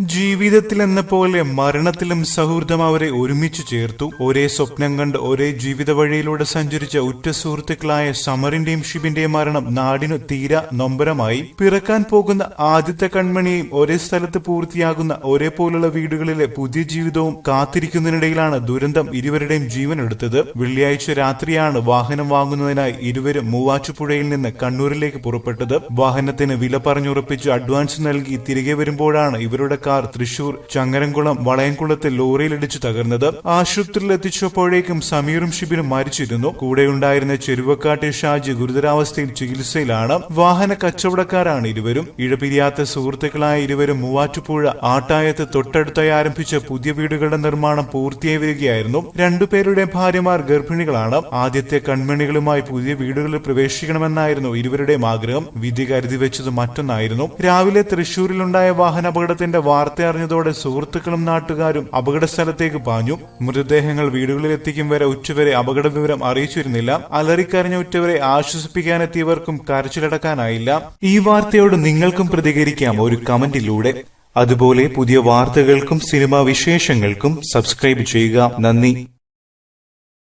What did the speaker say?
ജീവിതത്തിൽ എന്ന പോലെ മരണത്തിലും സൗഹൃദം അവരെ ഒരുമിച്ച് ചേർത്തു. ഒരേ സ്വപ്നം കണ്ട് ഒരേ ജീവിത വഴിയിലൂടെ സഞ്ചരിച്ച ഉറ്റ സുഹൃത്തുക്കളായ സമറിന്റെയും ഷിബിന്റെയും മരണം നാടിനു തീര നൊമ്പരമായി. പിറക്കാൻ പോകുന്ന ആദ്യത്തെ കൺമണിയും ഒരേ സ്ഥലത്ത് പൂർത്തിയാകുന്ന ഒരേ പോലുള്ള വീടുകളിലെ പുതിയ ജീവിതവും കാത്തിരിക്കുന്നതിനിടയിലാണ് ദുരന്തം ഇരുവരുടെയും ജീവൻ എടുത്തത്. വെള്ളിയാഴ്ച രാത്രിയാണ് വാഹനം വാങ്ങുന്നതിനായി ഇരുവരും മൂവാറ്റുപുഴയിൽ നിന്ന് കണ്ണൂരിലേക്ക് പുറപ്പെട്ടത്. വാഹനത്തിന് വില പറഞ്ഞുറപ്പിച്ച് അഡ്വാൻസ് നൽകി തിരികെ വരുമ്പോഴാണ് ഇവരുടെ കാർ തൃശൂർ ചങ്ങരംകുളം വളയംകുളത്തെ ലോറിയിലിടിച്ചു തകർന്നത് ആശുപത്രിയിലെത്തിച്ചപ്പോഴേക്കും സമീറും ഷിബിനും മരിച്ചിരുന്നു. കൂടെയുണ്ടായിരുന്ന ചെരുവക്കാട്ടെ ഷാജി ഗുരുതരാവസ്ഥയിൽ ചികിത്സയിലാണ്. വാഹന കച്ചവടക്കാരാണ് ഇരുവരും. ഇഴപിരിയാത്ത സുഹൃത്തുക്കളായ ഇരുവരും മൂവാറ്റുപുഴ ആട്ടായത്ത് തൊട്ടടുത്തായി ആരംഭിച്ച പുതിയ വീടുകളുടെ നിർമ്മാണം പൂർത്തിയായി വരികയായിരുന്നു. രണ്ടുപേരുടെ ഭാര്യമാർ ഗർഭിണികളാണ്. ആദ്യത്തെ കൺമണികളുമായി പുതിയ വീടുകളിൽ പ്രവേശിക്കണമെന്നായിരുന്നു ഇരുവരുടെയും ആഗ്രഹം. വിധി കരുതി വെച്ചത് മറ്റൊന്നായിരുന്നു. രാവിലെ തൃശൂരിലുണ്ടായ വാഹനാപകടത്തിന്റെ വാർത്ത അറിഞ്ഞതോടെ സുഹൃത്തുക്കളും നാട്ടുകാരും അപകട സ്ഥലത്തേക്ക് പാഞ്ഞു. മൃതദേഹങ്ങൾ വീടുകളിൽ എത്തിക്കും വരെ ഉച്ചവരെ അപകട വിവരം അറിയിച്ചിരുന്നില്ല. അലറിക്കരഞ്ഞ ഉറ്റവരെ ആശ്വസിപ്പിക്കാനെത്തിയവർക്കും കരച്ചിലടക്കാനായില്ല. ഈ വാർത്തയോട് നിങ്ങൾക്കും പ്രതികരിക്കാം ഒരു കമന്റിലൂടെ. അതുപോലെ പുതിയ വാർത്തകൾക്കും സിനിമാ വിശേഷങ്ങൾക്കും സബ്സ്ക്രൈബ് ചെയ്യുക. നന്ദി.